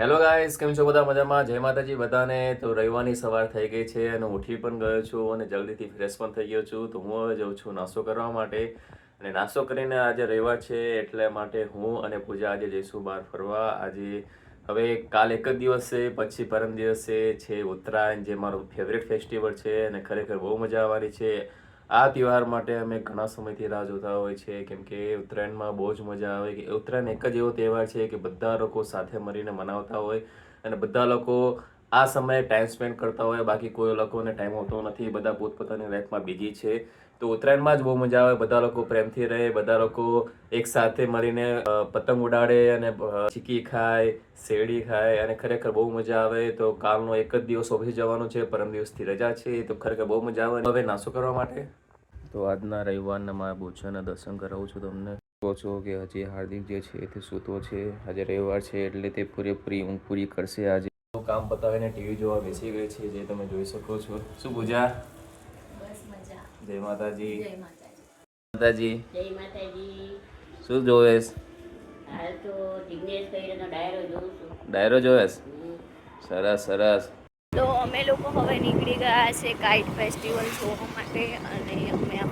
Hello guys કેમ છો બધા? મજામાં? જય માતાજી બધાને. તો રવિવારની સવાર થઈ ગઈ છે અને ઉઠી પણ ગયો છું અને જલ્દીથી ફ્રેશ પણ થઈ ગયો છું. તો હું હવે જાઉં છું નાસ્તો કરવા માટે. અને નાસ્તો કરીને આજે રવિવાર છે એટલે માટે હું અને પૂજા આજે જઈશું બહાર ફરવા. આજે હવે કાલ એક જ દિવસ છે પછી પરમ દિવસે છે ઉત્તરાયણ, જે મારું ફેવરેટ ફેસ્ટિવલ છે અને ખરેખર બહુ મજા આવવાની છે. આ તહેવાર માટે અમે ઘણા સમયથી રાહ જોતા હોય છે, કેમ કે ઉત્તરાયણમાં બહુ જ મજા આવે કે ઉત્તરાયણ એક જ એવો તહેવાર છે કે બધા લોકો સાથે મળીને મનાવતા હોય અને બધા લોકો આ સમયે ટાઈમ સ્પેન્ડ કરતા હોય, બાકી કોઈ લોકોને ટાઈમ હોતો નથી બધા પોતપોતાની લાઈફમાં બિઝી છે. તો ઉત્તરાયણમાં જ બહુ મજા આવે, બધા લોકો પ્રેમથી રહે, બધા લોકો એક સાથે મળીને પતંગ ઉડાડે અને ચીકી ખાય, શેરડી ખાય અને ખરેખર બહુ મજા આવે. તો કાલનો એક જ દિવસ ઓફિસ જવાનું છે, પરમ દિવસથી રજા છે, તો ખરેખર બહુ મજા આવે. હવે નાસ્તો કરવા માટે? તો આજના રવિવારના મારા બોછાના દર્શન કરાવું છું તમને. કહો છો કે હજી હાર્દિક જે છે તે સૂતો છે આજે રવિવાર છે એટલે તે પૂરેપૂરી ઊંઘ પૂરી કરશે આજે. કામ પતાવીને ટીવી જોવા બેસી ગઈ છે જે તમે જોઈ શકો છો. શું પૂજા? જય માતાજી. જય માતાજી. માતાજી. જય માતાજી. શું જોવેશ ડાયરો જોઉં જોવેશ સરસ સરસ. તો અમે લોકો હવે નીકળી ગયા છે કાઇટ ફેસ્ટિવલ જોવા માટે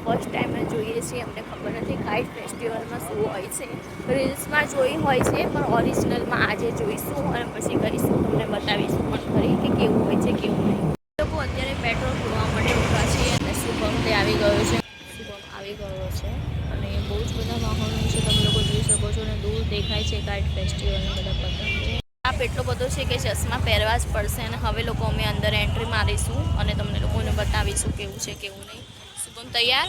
ફર્સ્ટ ટાઈમ જોઈએ છીએ અમને ખબર નથી. કાઇટ ફેસ્ટિવલમાં શું હોય છે. રીલ્સમાં જોઈ હોય છે, પણ ઓરિજિનલમાં આજે જોઈશું અને પછી કરીશું, તમને બતાવીશું પણ ખરી કે કેવું હોય છે, કેવું નહીં. લોકો અત્યારે પેટ્રોલ પૂરવા માટે ઊભા છીએ અને શુભમ તે આવી ગયો છે. શુભમ આવી ગયો છે અને બહુ જ બધા વાહનો છે, તમે લોકો જોઈ શકો છો અને દૂર દેખાય છે કાઇટ ફેસ્ટિવલના બધા પતંગ આપ એટલો બધો છે કે ચશ્મા પહેરવા જ પડશે અને હવે લોકો અમે અંદર એન્ટ્રી મારીશું અને તમને લોકોને બતાવીશું કેવું છે, કેવું નહીં. શુભમ તૈયાર?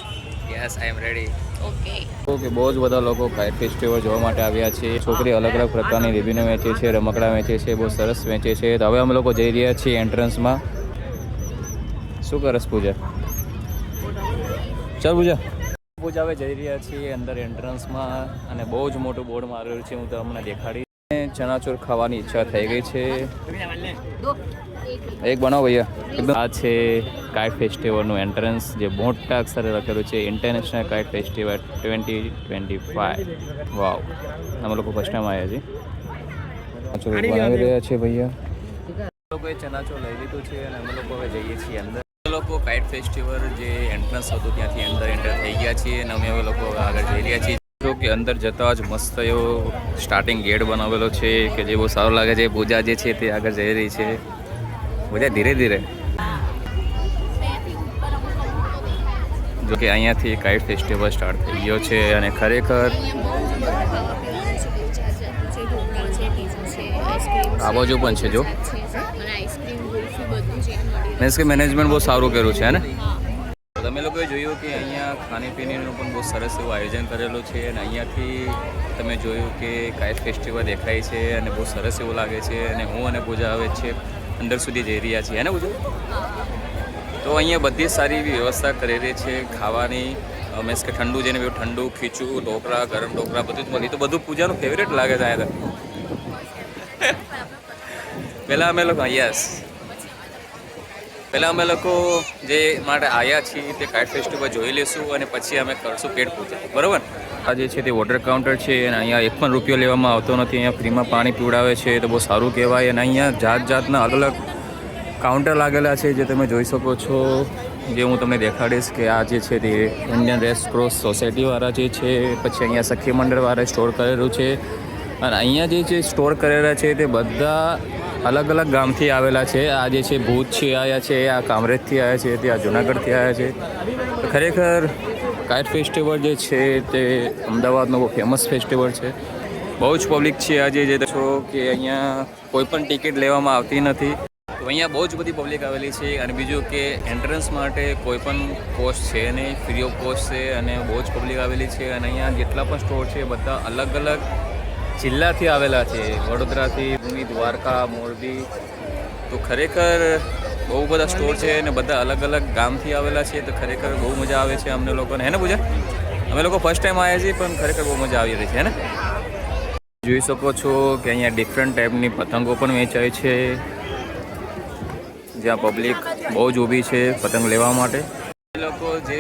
Yes I am ready okay okay બહુ જ બધા લોકો કાઇટ ફેસ્ટિવલ જોવા માટે આવ્યા છે. છોકરી અલગ અલગ પ્રકારની રેબીનો વેચે છે રમકડા વેચે છે બહુ સરસ વેચે છે. તો હવે અમે લોકો જઈ રહ્યા છીએ એન્ટ્રન્સમાં શું કરસ પૂજા? ચાલ પૂજા. પૂજા હવે જઈ રહ્યા છીએ અંદર એન્ટ્રન્સમાં અને બહુ જ મોટું બોર્ડ મારેલું છે હું તમને દેખાડી. ચણાચોર ખાવાની ઈચ્છા થઈ ગઈ છે. એક બનાવો ભૈયા. એકદમ આ છે કાઇટ ફેસ્ટિવલનું એન્ટ્રન્સ જે મોટા અક્ષરે લખેલું છે international kite festival twenty twenty five wow અમે લોકો ફર્સ્ટ ટાઈમ આવ્યા છીએ. બનાવી રહ્યા છે ભૈયા. લોકોએ ચણાચોર લઈ લીધું છે અને અમે લોકો હવે જઈએ છીએ અંદર. લોકો કાઇટ ફેસ્ટિવલ જે એન્ટ્રન્સ હતું ત્યાંથી અંદર એન્ટર થઈ ગયા છીએ અને અમે હવે લોકો આગળ જઈ રહ્યા છીએ. જો કે અંદર જતા જ મસ્ત એવો સ્ટાર્ટિંગ ગેટ બનાવેલો છે કે જે બહુ સારો લાગે છે. પૂજા જે છે તે આગળ જઈ રહી છે. પૂજા ધીરે ધીરે. જો કે અહીંયાથી કાઇટ ફેસ્ટિવલ સ્ટાર્ટ થઈ ગયો છે અને ખરેખર આ બાજુ પણ છે, જો. મીન્સ કે મેનેજમેન્ટ બહુ સારું કર્યું છે ને? તમે લોકોએ જોયું કે અહીંયા ખાણીપીણીનું પણ બહુ સરસ એવું આયોજન કરેલું છે અને અહીંયાથી તમે જોયું કે કાઇટ ફેસ્ટિવલ દેખાય છે અને બહુ સરસ એવું લાગે છે અને હું અને પૂજા આવે છે અંદર સુધી જઈ રહ્યા છીએ ને બધું તો અહીંયા બધી સારી એવી વ્યવસ્થા કરેલી છે, ખાવાની મીન્સ કે ઠંડુ જેને એવું ઠંડુ, ખીચું, ઢોકળા, ગરમ ઢોકળા, બધું જ મળી. તો બધું પૂજાનું ફેવરેટ લાગે છે અહીંયા પહેલાં અમે લોકો યસ પહેલાં અમે લોકો જે માટે આવ્યા છીએ તે કાઇટ ફેસ્ટિવલ જોઈ લેશું અને પછી અમે કરશું પેટ પૂજા. બરાબર? આ જે છે તે વોટર કાઉન્ટર છે અને અહીંયા એક પણ રૂપિયો લેવામાં આવતો નથી. અહીંયા ફ્રીમાં પાણી પીવડાવે છે તો બહુ સારું કહેવાય. અને અહીંયા જાત જાતના અલગ અલગ કાઉન્ટર લાગેલા છે જે તમે જોઈ શકો છો. જે હું તમને દેખાડીશ કે આ જે છે તે ઇન્ડિયન રેડ ક્રોસ સોસાયટીવાળા જે છે, પછી અહીંયા સખી મંડળવાળા સ્ટોર કરેલું છે. અને અહીંયા જે છે સ્ટોર કરેલા છે તે બધા અલગ અલગ ગામથી આવેલા છે. આ જે છે ભુજથી આવ્યા છે, આ કામરેજથી આવ્યા છે તે આ જુનાગઢથી આવ્યા છે. ખરેખર કાઇટ ફેસ્ટિવલ જે છે તે અમદાવાદનો બહુ ફેમસ ફેસ્ટિવલ છે. બહુ જ પબ્લિક છે આજે જે છો કે અહીંયા કોઈ પણ ટિકિટ લેવામાં આવતી નથી. તો અહીંયા બહુ જ બધી પબ્લિક આવેલી છે અને બીજું કે એન્ટ્રન્સ માટે કોઈ પણ કોસ્ટ છે નહીં ફ્રી ઓફ કોસ્ટ છે અને બહુ જ પબ્લિક આવેલી છે અને અહીંયા જેટલા પણ સ્ટોર છે બધા અલગ અલગ જિલ્લાથી આવેલા છે. વડોદરાથી ભૂમિ દ્વારકા મોરબી. તો ખરેખર બહુ બધા સ્ટોર છે અને બધા અલગ અલગ ગામથી આવેલા છે તો ખરેખર બહુ મજા આવે છે અમને લોકોને. હે ને પૂજા? અમે લોકો ફર્સ્ટ ટાઈમ આવ્યા છીએ પણ ખરેખર બહુ મજા આવી રહી છે, હે ને? જોઈ શકો છો કે અહીંયા ડિફરન્ટ ટાઈપની પતંગો પણ વેચાય છે. જ્યાં પબ્લિક બહુ જ ઊભી છે પતંગ લેવા માટે. લોકો જે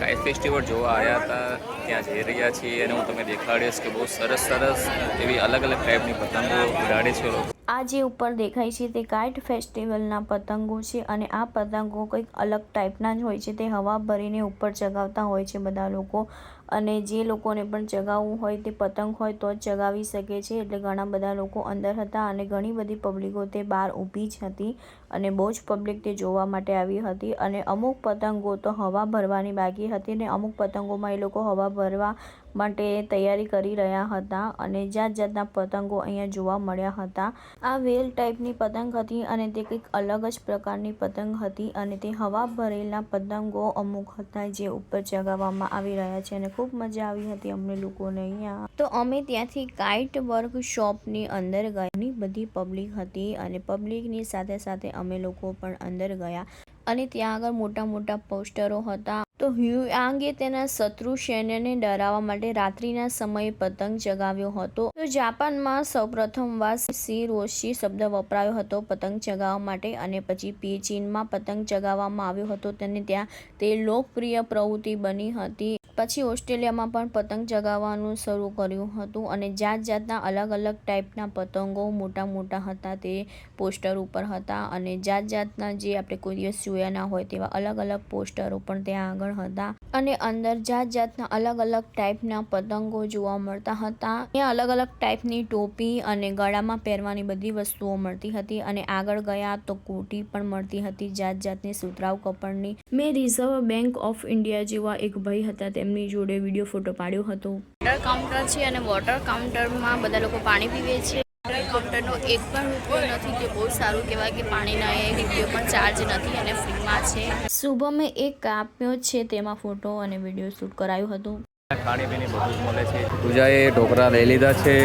કાય ફેસ્ટિવલ જોવા આવ્યા હતા ત્યાં જઈ રહ્યા છીએ અને હું તમે દેખાડીશ કે બહુ સરસ સરસ એવી અલગ અલગ ટાઈપની પતંગો ઉડાડે છે આ જે ઉપર દેખાય છે તે કાઇટ ફેસ્ટિવલના પતંગો છે અને આ પતંગો કંઈક અલગ ટાઈપના જ હોય છે. તે હવા ભરીને ઉપર ચગાવતા હોય છે બધા લોકો અને જે લોકોને પણ ચગાવવું હોય તે પતંગ હોય તો જ ચગાવી શકે છે. એટલે ઘણા બધા લોકો અંદર હતા અને ઘણી બધી પબ્લિકો તે બહાર ઊભી જ હતી. અને બહુ જ પબ્લિક તે જોવા માટે આવી હતી અને અમુક પતંગો તો હવા ભરવાની બાકી હતી ને અમુક પતંગોમાં એ લોકો હવા ભરવા માટે તૈયારી કરી રહ્યા હતા અને જાત જાતના પતંગો અહીંયા જોવા મળ્યા હતા. આ વેલ ટાઈપની પતંગ હતી અને તે કંઈક અલગ જ પ્રકારની પતંગ હતી અને તે હવા ભરેલા પતંગો અમુક હતા જે ઉપર ચગાવવામાં આવી રહ્યા છે અને ખૂબ મજા આવી હતી અમને લોકોને અહીંયા. તો અમે ત્યાંથી કાઇટ વર્ક શોપની અંદર ગયાની બધી પબ્લિક હતી અને પબ્લિકની સાથે સાથે અમે લોકો પણ અંદર ગયા. અને ત્યાં આગળ મોટા મોટા પોસ્ટરો હતા. તો હ્યુઆંગે તેના શત્રુ સૈન્યને ડરાવવા માટે રાત્રિના સમયે પતંગ ચગાવ્યો હતો. તો જાપાનમાં સૌપ્રથમવાર સી રોશી શબ્દ વપરાયો હતો પતંગ ચગાવવા માટે અને પછી પી ચીનમાં પતંગ ચગાવવામાં આવ્યો હતો. તેને ત્યાં તે લોકપ્રિય પ્રવૃત્તિ બની હતી. પછી ઓસ્ટ્રેલિયામાં પણ પતંગ ચગાવવાનું શરૂ કર્યું હતું અને જાત જાતના અલગ અલગ ટાઈપના પતંગો મોટા મોટા હતા તે પોસ્ટર ઉપર હતા અને જાત જાતના જે આપણે કોઈ દિવસ જોયા ના હોય તેવા અલગ અલગ પોસ્ટરો પણ ત્યાં આગળ હતા અને અંદર જાત જાતના અલગ અલગ ટાઈપના પતંગો જોવા મળતા હતા. ત્યાં અલગ અલગ ટાઈપની ટોપી અને ગળામાં પહેરવાની બધી વસ્તુઓ મળતી હતી અને આગળ ગયા તો કોટી પણ મળતી હતી જાત જાતની સુતરાઉ કપડની. મેં રિઝર્વ બેંક ઓફ ઇન્ડિયા જેવા એક ભાઈ હતા, તેમની જોડે વીડિયો ફોટો પાડ્યો હતો. વોટર કાઉન્ટર છે અને વોટર કાઉન્ટરમાં બધા લોકો પાણી પીવે છે. વોટર કાઉન્ટરનો એક પણ રૂપિયો નથી તે બહુ સારું કહેવાય કે પાણીના એ રૂપિયો પણ ચાર્જ નથી અને ફ્રીમાં છે. શુભમે એક કાપ્યો છે તેમાં ફોટો અને વીડિયો શૂટ કરાયું હતું. ખાણીપીણી બધું જ મળે છે. પૂજાએ ઢોકળા લઈ લીધા છે.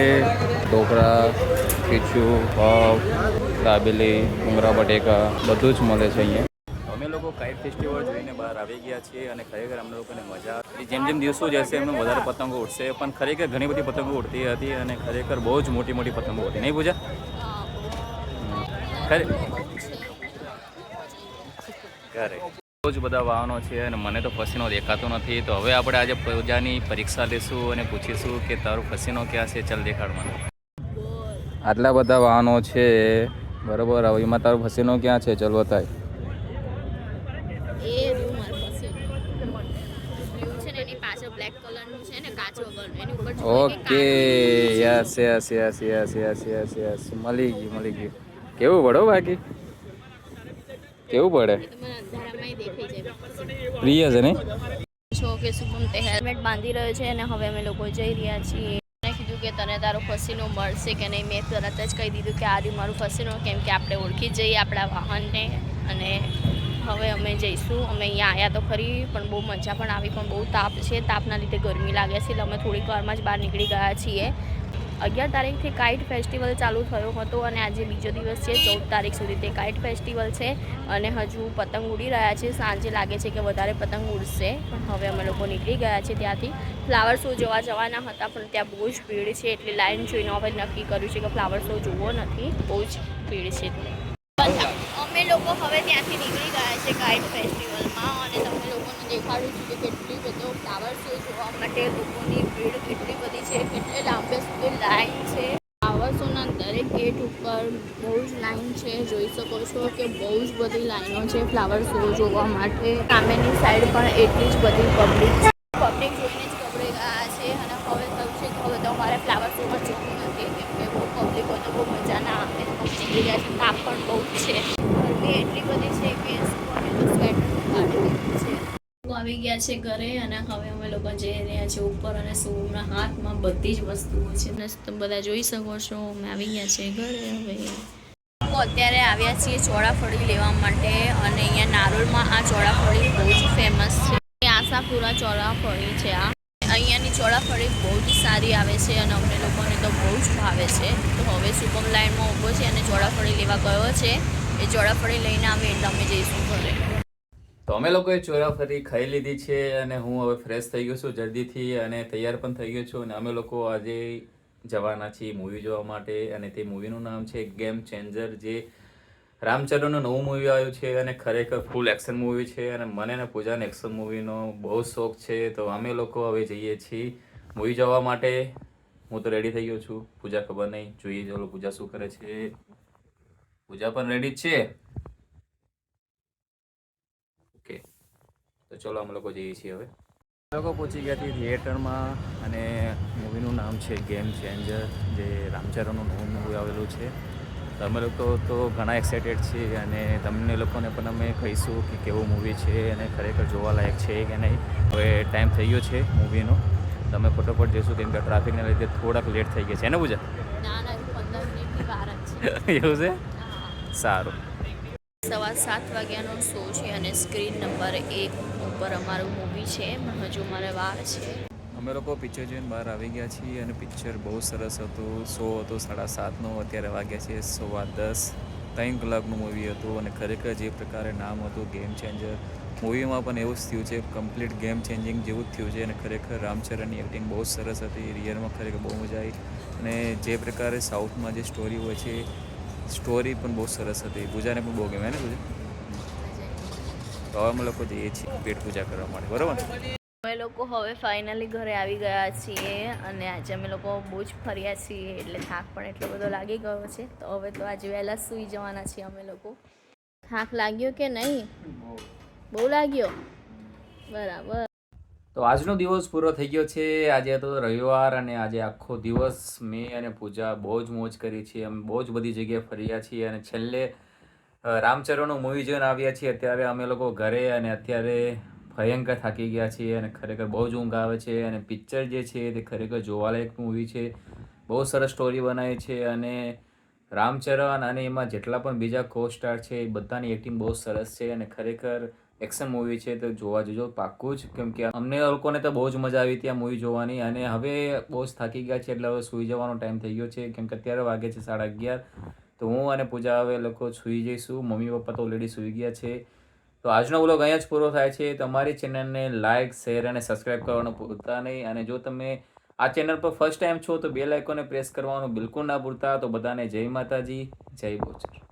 ઢોકળા ખીચું પાવ દાબેલી ઉમરા બટેકા બધું જ મળે છે અહીંયા. કાઇટ ફેસ્ટિવલ જોઈને બહાર આવી ગયા છીએ અને ખરેખર અમને લોકોને મજા આવી. જેમ જેમ દિવસો જશે એમ એમ વધારે પતંગો ઉડશે, પણ ખરેખર ઘણી બધી પતંગો ઉડતી હતી અને ખરેખર બહુ જ મોટી મોટી પતંગો હતી નહીં પૂજા? ખરે બહુ જ બધા વાહનો છે અને મને તો પસીનો દેખાતો નથી. તો હવે આપણે આજે પૂજાની પરીક્ષા લેશું અને પૂછીશું કે તારો પસીનો ક્યાં છે? ચાલ દેખાડમાં આટલા બધા વાહનો છે. બરોબર, હવે એમાં તારો પસીનો ક્યાં છે? ચલ બતાય okay, yes yes yes yes yes yes yes. મળી ગયું મળી ગયું. કેવું પડો બાકી? કેવું પડે? પ્રિય છે ને? છો કે શુભમ તે હેલ્મેટ બાંધી રહ્યો છે અને હવે અમે લોકો જઈ રહ્યા છીએ. મેં કીધું કે તને તારો ફસીનો મળશે કે નહીં? મેં તરત જ કહી દીધું કે આ રહ્યું મારું ફસીનો, કેમ કે આપણે ઓળખી જઈએ આપણા વાહનને. જઈશું. અમે અહીંયા આવ્યા તો ખરી, પણ બહુ મજા પણ આવી, પણ બહુ તાપ છે. તાપના લીધે ગરમી લાગે છે. એટલે અમે થોડીક વારમાં જ બહાર નીકળી ગયા છીએ. અગિયાર તારીખથી કાઇટ ફેસ્ટિવલ ચાલુ થયો હતો અને આજે બીજો દિવસ છે. ચૌદ તારીખ સુધી તે કાઇટ ફેસ્ટિવલ છે અને હજુ પતંગ ઉડી રહ્યા છે. સાંજે લાગે છે કે વધારે પતંગ ઉડશે, પણ હવે અમે લોકો નીકળી ગયા છે ત્યાંથી. ફ્લાવર શો જોવા જવાના હતા, પણ ત્યાં બહુ જ ભીડ છે. એટલી લાઈન જોઈને હવે નક્કી કર્યું છે કે ફ્લાવર શો જોવો નથી. બહુ જ ભીડ છે. અમે લોકો હવે ત્યાંથી નીકળી ગયા છે કાઇટ ફેસ્ટિવલમાં અને તમે લોકોને દેખાડું છું કે કેટલી બધો ફ્લાવર શો જોવા માટે લોકોની ભીડ કેટલી બધી છે, કેટલી લાંબે સુધી લાઈન છે. ફ્લાવર શોના દરેક ગેટ ઉપર બહુ જ લાઈન છે. જોઈ શકો છો કે બહુ જ બધી લાઈનો છે ફ્લાવર શો જોવા માટે. સામેની સાઈડ પણ એટલી જ બધી પબ્લિક છે પબ્લિક જોઈને જ ગભરાઈ ગયા છે અને હવે થયું છે કે હવે તો અમારે ફ્લાવર શોમાં જવું નથી કેમ કે બહુ પબ્લિક હોય તો બહુ મજા ના આવે નીકળી ગયા છે તાપ પણ બહુ જ છે ગરમી એટલી બધી છે કે શું અમે તો સ્વેટર કાઢી દીધું છે લોકો આવી ગયા છે ઘરે અને હવે અમે લોકો જઈ રહ્યા છીએ ઉપર અને સુના હાથમાં બધી જ વસ્તુઓ છે. અને તમે બધા જોઈ શકો છો, અમે આવી ગયા છે ઘરે હવે. અત્યારે આવ્યા છીએ ચોળાફળી લેવા માટે અને અહીંયા નારોલમાં આ ચોળાફળી બહુ જ ફેમસ છે. આશાપુરા ચોળાફળી છે આ. અહીંયાની ચોળાફળી બહુ જ સારી આવે છે અને અમને લોકોને તો બહુ જ ભાવે છે. તો હવે શુભમ લાઇનમાં ઊભો છે અને ચોળાફળી લેવા ગયો છે. એ ચોળાફળી લઈને આવે એટલે અમે જઈશું ઘરે. તો અમે લોકોએ ચોરાફરી ખાઈ લીધી છે અને હું હવે ફ્રેશ થઈ ગયો છું જલ્દીથી અને તૈયાર પણ થઈ ગયો છું અને અમે લોકો આજે જવાના છીએ મૂવી જોવા માટે અને તે મૂવીનું નામ છે ગેમ ચેન્જર જે રામચરણનું નવું મૂવી આવ્યું છે અને ખરેખર ફૂલ એક્શન મૂવી છે અને મને ને પૂજાને એક્શન મૂવીનો બહુ શોખ છે. તો અમે લોકો હવે જઈએ છીએ મૂવી જોવા માટે. હું તો રેડી થઈ ગયો છું. પૂજા ખબર નહીં. જોઈએ ચલો પૂજા શું કરે છે. પૂજા પણ રેડી જ છે. તો ચલો અમે લોકો જઈએ છીએ હવે. લોકો પહોંચી ગયા હતી થિયેટરમાં અને મૂવીનું નામ છે ગેમ ચેન્જર જે રામચરણનું નવું મૂવી આવેલું છે. તમે અમે લોકો તો ઘણા એક્સાઇટેડ છીએ અને તમને લોકોને પણ અમે કહીશું કે કેવું મૂવી છે અને ખરેખર જોવાલાયક છે કે નહીં. હવે ટાઈમ થઈ ગયો છે મૂવીનો. તમે ફટોફટ જઈશું કેમ કે ટ્રાફિકને લીધે થોડાક લેટ થઈ ગયા છે ને પૂજા? ના ના પંદર મિનિટની વાર જ છે. એવું છે? સારું. સવા સાત વાગ્યાનો શો છે અને સ્ક્રીન નંબર એક ઉપર અમારું મૂવી છે, પણ હજુ મારે વાર છે. અમે લોકો પિક્ચર જોઈને બહાર આવી ગયા છીએ અને પિક્ચર બહુ સરસ હતું. શો હતો, સાડા સાતનો અત્યારે વાગ્યા છે, સવા દસ. ત્રણ કલાકનું મૂવી હતું અને ખરેખર જે પ્રકારે નામ હતું ગેમ ચેન્જર મૂવીમાં પણ એવું જ થયું છે કમ્પ્લીટ ગેમ ચેન્જિંગ જેવું જ થયું છે અને ખરેખર રામચરણની એક્ટિંગ બહુ સરસ હતી. રિયલમાં ખરેખર બહુ મજા આવી. અને જે પ્રકારે સાઉથમાં જે સ્ટોરી હોય છે સ્ટોરી પણ બહુ સરસ હતી. પૂજાને પણ બહુ ગમે ને પૂજા? તો હવે અમે લોકો જઈએ છીએ પેટ પૂજા કરવા માટે. બરાબર અમે લોકો હવે ફાઇનલી ઘરે આવી ગયા છીએ અને આજે અમે લોકો બહુ જ ફર્યા છીએ એટલે થાક પણ એટલો બધો લાગી ગયો છે. તો હવે તો આજે વહેલા સૂઈ જવાના છીએ અમે લોકો. થાક લાગ્યો કે નહીં? બહુ લાગ્યો? બરાબર. તો આજનો દિવસ પૂરો થઈ ગયો છે. આજે હતો રવિવાર અને આજે આખો દિવસ મેં અને પૂજા બહુ જ મોજ કરી છે. અમે બહુ જ બધી જગ્યાએ ફર્યા છીએ અને છેલ્લે રામચરણનું મૂવી જોઈને આવ્યા છીએ. અત્યારે અમે લોકો ઘરે અને અત્યારે ભયંકર થાકી ગયા છીએ અને ખરેખર બહુ જ ઊંઘ આવે છે અને પિક્ચર જે છે તે ખરેખર જોવાલાયક મૂવી છે. બહુ સરસ સ્ટોરી બનાવી છે અને રામચરણ અને એમાં જેટલા પણ બીજા કો સ્ટાર છે, એ બધાની એક્ટિંગ બહુ સરસ છે અને ખરેખર એક્શન મૂવી છે તો જોવા જજો પાક્કું જ. કેમ કે અમને લોકોને તો બહુ જ મજા આવી હતી આ મૂવી જોવાની અને હવે બહુ જ થાકી ગયા છે એટલે હવે સૂઈ જવાનો ટાઈમ થઈ ગયો છે. કેમ કે અત્યારે વાગે છે સાડા અગિયાર. તો હું અને પૂજા હવે લોકો સૂઈ જઈશું. મમ્મી પપ્પા તો ઓલરેડી સૂઈ ગયા છે. તો આજનો વ્લોગ અહીંયા જ પૂરો થાય છે. તમારી ચેનલને લાઇક શેર અને સબસ્ક્રાઇબ કરવાનું ભૂલતા નહીં. અને જો તમે આ ચેનલ પર ફર્સ્ટ ટાઈમ છો તો બેલ આઇકોને પ્રેસ કરવાનું બિલકુલ ના ભૂલતા. તો બધાને જય માતાજી, જય બોચર